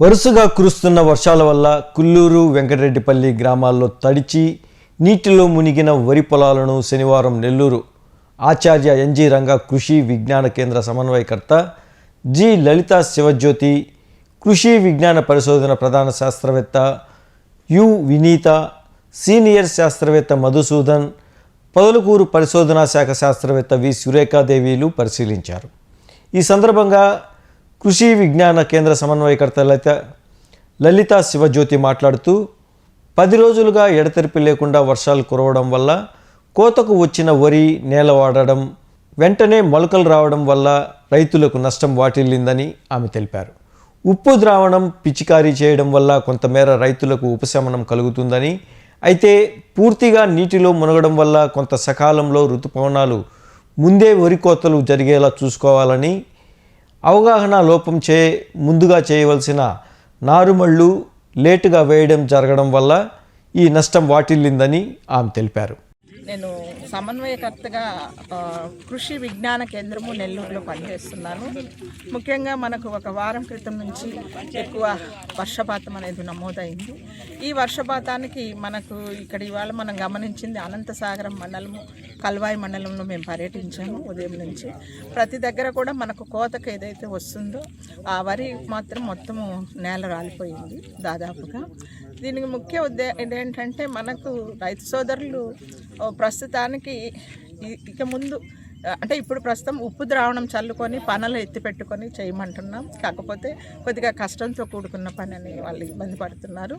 వరుసగా కురుస్తున్న వర్షాల వల్ల కుల్లూరు వెంకటరెడ్డిపల్లి గ్రామాల్లో తడిచి నీటిలో మునిగిన వరి పొలాలను శనివారం నెల్లూరు ఆచార్య ఎన్జి రంగ కృషి విజ్ఞాన కేంద్ర సమన్వయకర్త జి లలిత శివజ్యోతి కృషి విజ్ఞాన పరిశోధన ప్రధాన శాస్త్రవేత్త యు వినీత సీనియర్ శాస్త్రవేత్త మధుసూదన్ పొదలకూరు పరిశోధనా శాఖ శాస్త్రవేత్త వి సురేఖాదేవిలు పరిశీలించారు. ఈ సందర్భంగా కృషి విజ్ఞాన కేంద్ర సమన్వయకర్త లలిత లలిత శివజ్యోతి మాట్లాడుతూ పది రోజులుగా ఎడతెరిపి లేకుండా వర్షాలు కురవడం వల్ల కోతకు వచ్చిన వరి నేల వాడడం వెంటనే మొలకలు రావడం వల్ల రైతులకు నష్టం వాటిల్లిందని ఆమె తెలిపారు. ఉప్పు ద్రావణం పిచికారీ చేయడం వల్ల కొంతమేర రైతులకు ఉపశమనం కలుగుతుందని అయితే పూర్తిగా నీటిలో మునగడం వల్ల కొంత సకాలంలో ఋతుపవనాలు ముందే వరి కోతలు జరిగేలా చూసుకోవాలని అవగాహన లోపం చే ముందుగా చేయవలసిన నారుమళ్ళు లేటుగా వేయడం జరగడం వల్ల ఈ నష్టం వాటిల్లిందని ఆమె తెలిపారు. నేను సమన్వయకర్తగా కృషి విజ్ఞాన కేంద్రము నెల్లూరులో పనిచేస్తున్నాను. ముఖ్యంగా మనకు ఒక వారం క్రితం నుంచి ఎక్కువ వర్షపాతం అనేది నమోదైంది. ఈ వర్షపాతానికి మనకు ఇక్కడ ఇవాళ మనం గమనించింది అనంతసాగరం మండలము కల్వాయి మండలంలో మేము పర్యటించాము ఉదయం నుంచి. ప్రతి దగ్గర కూడా మనకు కోతకు ఏదైతే వస్తుందో ఆ వరి మాత్రం మొత్తము నేల రాలిపోయింది దాదాపుగా. దీనికి ముఖ్య ఉద్దేశం ఏంటంటే మనకు రైతు సోదరులు ప్రస్తుతానికి ఇక ముందు అంటే ఇప్పుడు ప్రస్తుతం ఉప్పు ద్రావణం చల్లుకొని పనులు ఎత్తి పెట్టుకొని చేయమంటున్నాం. కాకపోతే కొద్దిగా కష్టంతో కూడుకున్న పని అని వాళ్ళు ఇబ్బంది పడుతున్నారు.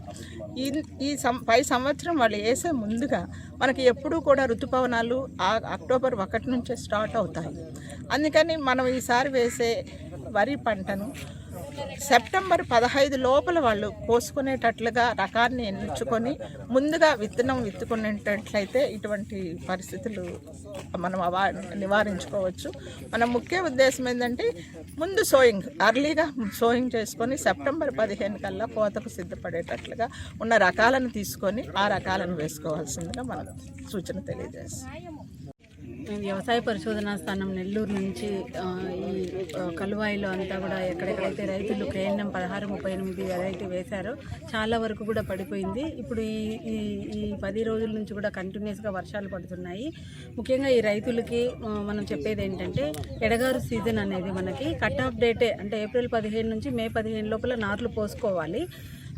ఈ ఈ సం పై సంవత్సరం వాళ్ళు వేసే ముందుగా మనకి ఎప్పుడూ కూడా ఋతుపవనాలు ఆ అక్టోబర్ ఒకటి నుంచే స్టార్ట్ అవుతాయి. అందుకని మనం ఈసారి వేసే వరి పంటను సెప్టెంబర్ పదహైదు లోపల వాళ్ళు కోసుకునేటట్లుగా రకాన్ని ఎంచుకొని ముందుగా విత్తనం విత్తుకునేటట్లయితే ఇటువంటి పరిస్థితులు మనం అవా నివారించుకోవచ్చు. మన ముఖ్య ఉద్దేశం ఏంటంటే ముందు సోయింగ్ అర్లీగా సోయింగ్ చేసుకొని సెప్టెంబర్ పదిహేను కల్లా కోతకు సిద్ధపడేటట్లుగా ఉన్న రకాలను తీసుకొని ఆ రకాలను వేసుకోవాల్సిందిగా మనం సూచన తెలియజేస్తాం మేము వ్యవసాయ పరిశోధనా స్థానం నెల్లూరు నుంచి ఈ కలువాయిలో అంతా కూడా ఎక్కడెక్కడైతే రైతులు కేఎన్ఎం పదహారు ముప్పై ఎనిమిది వెరైటీ వేశారో చాలా వరకు కూడా పడిపోయింది. ఇప్పుడు ఈ ఈ ఈ పది రోజుల నుంచి కూడా కంటిన్యూస్గా వర్షాలు పడుతున్నాయి. ముఖ్యంగా ఈ రైతులకి మనం చెప్పేది ఏంటంటే ఎడగారు సీజన్ అనేది మనకి కట్ ఆఫ్ డేటే అంటే ఏప్రిల్ పదిహేను నుంచి మే పదిహేను లోపల నార్లు పోసుకోవాలి.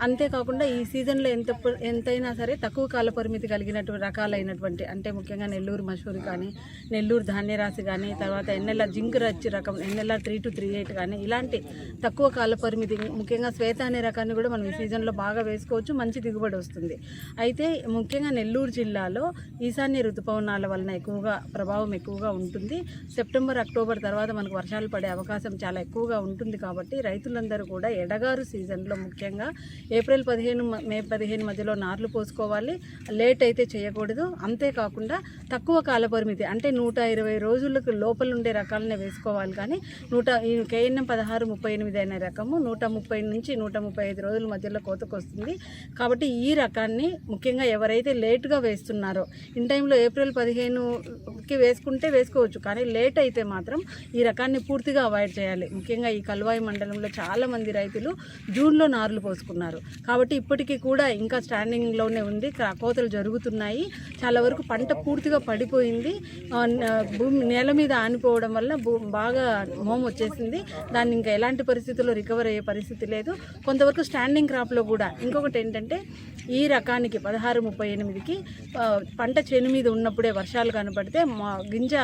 అంతేకాకుండా ఈ సీజన్లో ఎంత ఎంతైనా సరే తక్కువ కాల పరిమితి కలిగినటువంటి రకాలైనటువంటి అంటే ముఖ్యంగా నెల్లూరు మషూరి కానీ నెల్లూరు ధాన్యరాశి కానీ తర్వాత ఎన్నెల జింక్ రచ్చి రకం ఎన్నెల త్రీ టు త్రీ ఎయిట్ కానీ ఇలాంటి తక్కువ కాల పరిమితి ముఖ్యంగా శ్వేత అనే రకాన్ని కూడా మనం ఈ సీజన్లో బాగా వేసుకోవచ్చు మంచి దిగుబడి వస్తుంది. అయితే ముఖ్యంగా నెల్లూరు జిల్లాలో ఈశాన్య ఋతుపవనాల వలన ఎక్కువగా ప్రభావం ఎక్కువగా ఉంటుంది. సెప్టెంబర్ అక్టోబర్ తర్వాత మనకు వర్షాలు పడే అవకాశం చాలా ఎక్కువగా ఉంటుంది కాబట్టి రైతులందరూ కూడా ఎడగారు సీజన్లో ముఖ్యంగా ఏప్రిల్ పదిహేను మ- మే పదిహేను మధ్యలో నార్లు పోసుకోవాలి. లేట్ అయితే చేయకూడదు. అంతేకాకుండా తక్కువ కాల పరిమితి అంటే నూట ఇరవై రోజులకు లోపల ఉండే రకాలనే వేసుకోవాలి. కానీ నూట ఈ కేఎన్ఎం పదహారు ముప్పై ఎనిమిది అనే రకము నూట ముప్పై నుంచి నూట ముప్పై ఐదు రోజుల మధ్యలో కోతకు వస్తుంది కాబట్టి ఈ రకాన్ని ముఖ్యంగా ఎవరైతే లేట్గా వేస్తున్నారో ఇన్ టైంలో ఏప్రిల్ పదిహేనుకి వేసుకుంటే వేసుకోవచ్చు. కానీ లేట్ అయితే మాత్రం ఈ రకాన్ని పూర్తిగా అవాయిడ్ చేయాలి. ముఖ్యంగా ఈ కల్వాయి మండలంలో చాలామంది రైతులు జూన్లో నార్లు పోసుకున్నారు. కాబట్టి ఇప్పటికీ కూడా ఇంకా స్టాండింగ్లోనే ఉంది. కోతలు జరుగుతున్నాయి. చాలా వరకు పంట పూర్తిగా పడిపోయింది. భూమి నేల మీద ఆనిపోవడం వల్ల బాగా మోమ్ వచ్చేసింది. దాన్ని ఇంకా ఎలాంటి పరిస్థితుల్లో రికవర్ అయ్యే పరిస్థితి లేదు. కొంతవరకు స్టాండింగ్ క్రాప్లో కూడా ఇంకొకటి ఏంటంటే ఈ రకానికి పదహారు ముప్పై ఎనిమిదికి పంట చేను మీద ఉన్నప్పుడే వర్షాలు కనపడితే మా గింజ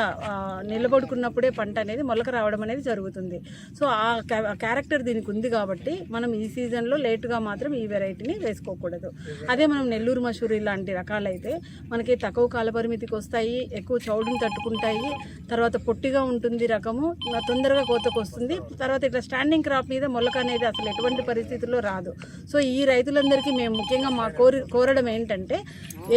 నిలబడుకున్నప్పుడే పంట అనేది మొలక రావడం అనేది జరుగుతుంది. సో ఆ క్యా- క్యారెక్టర్ దీనికి ఉంది కాబట్టి మనం ఈ సీజన్లో లేటుగా మాత్రం మాత్రం ఈ వెరైటీని వేసుకోకూడదు. అదే మనం నెల్లూరు మసూరి లాంటి రకాలైతే మనకి తక్కువ కాల పరిమితికి వస్తాయి ఎక్కువ చౌడుని తట్టుకుంటాయి తర్వాత పొట్టిగా ఉంటుంది రకము తొందరగా కోతకు వస్తుంది. తర్వాత ఇట్లా స్టాండింగ్ క్రాప్ మీద మొలక అనేది అసలు ఎటువంటి పరిస్థితుల్లో రాదు. సో ఈ రైతులందరికీ మేము ముఖ్యంగా మా కోరి కోరడం ఏంటంటే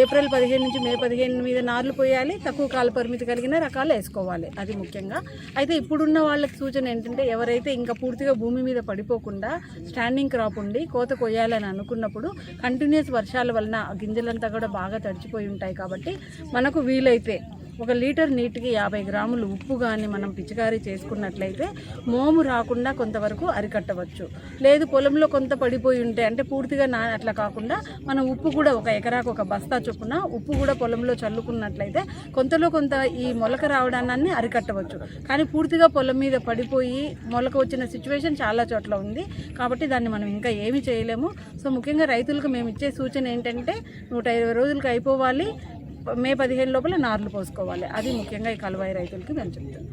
ఏప్రిల్ పదిహేను నుంచి మే పదిహేను మీద నార్లు పోయాలి తక్కువ కాల పరిమితి కలిగిన రకాలు వేసుకోవాలి. అది ముఖ్యంగా. అయితే ఇప్పుడున్న వాళ్ళకి సూచన ఏంటంటే ఎవరైతే ఇంకా పూర్తిగా భూమి మీద పడిపోకుండా స్టాండింగ్ క్రాప్ ఉండి కోత కొయ్యాలని అనుకున్నప్పుడు కంటిన్యూస్ వర్షాల వలన ఆ గింజలంతా కూడా బాగా తడిచిపోయి ఉంటాయి కాబట్టి మనకు వీలైతే ఒక లీటర్ నీటికి యాభై గ్రాములు ఉప్పు కానీ మనం పిచికారీ చేసుకున్నట్లయితే మోము రాకుండా కొంతవరకు అరికట్టవచ్చు. లేదు పొలంలో కొంత పడిపోయి ఉంటే అంటే పూర్తిగా నా అట్లా కాకుండా మనం ఉప్పు కూడా ఒక ఎకరాకు ఒక బస్తా చొప్పున ఉప్పు కూడా పొలంలో చల్లుకున్నట్లయితే కొంతలో కొంత ఈ మొలక రావడాన్ని అరికట్టవచ్చు. కానీ పూర్తిగా పొలం మీద పడిపోయి మొలక వచ్చిన సిచ్యువేషన్ చాలా చోట్ల ఉంది. కాబట్టి దాన్ని మనం ఇంకా ఏమి చేయలేము. సో ముఖ్యంగా రైతులకు మేము ఇచ్చే సూచన ఏంటంటే నూట ఇరవై రోజులకి అయిపోవాలి. మే పదిహేను లోపల నార్లు పోసుకోవాలి. అది ముఖ్యంగా ఈ కలువాయి రైతులకి నేను చెప్తాను.